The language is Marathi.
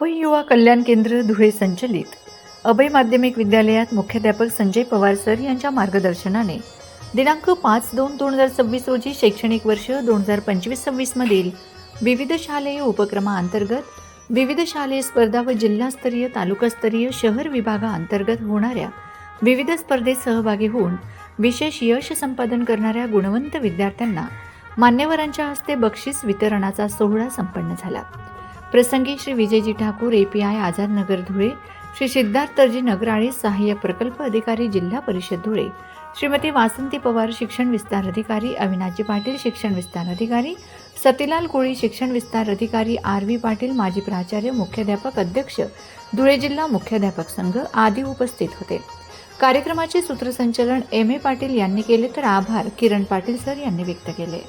पै युवा कल्याण केंद्र धुळे संचलित. अभय माध्यमिक विद्यालयात मुख्याध्यापक संजय पवार सर यांच्या मार्गदर्शनाने दिनांक पाच दोन दोन हजार सव्वीस रोजी शैक्षणिक वर्ष दोन हजार पंचवीस सव्वीसमधील विविध शालेय उपक्रमाअंतर्गत विविध शालेय स्पर्धा व जिल्हास्तरीय तालुकास्तरीय शहर विभागाअंतर्गत होणाऱ्या विविध स्पर्धेत सहभागी होऊन विशेष यश संपादन करणाऱ्या गुणवंत विद्यार्थ्यांना मान्यवरांच्या हस्ते बक्षीस वितरणाचा सोहळा संपन्न झाला. प्रसंगी श्री विजयजी ठाकूर एपीआय आझाद नगर धुळे श्री सिद्धार्थजी नगराळे सहाय्यक प्रकल्प अधिकारी जिल्हा परिषद धुळे श्रीमती वासंती पवार शिक्षण विस्तार अधिकारी अविनाजी पाटील शिक्षण विस्तार अधिकारी सतीलाल कोळी शिक्षण विस्तार अधिकारी आर व्ही पाटील माजी प्राचार्य मुख्याध्यापक अध्यक्ष धुळे जिल्हा मुख्याध्यापक संघ आदी उपस्थित होते. कार्यक्रमाचे सूत्रसंचालन एम ए पाटील यांनी केले तर आभार किरण पाटील सर यांनी व्यक्त केले.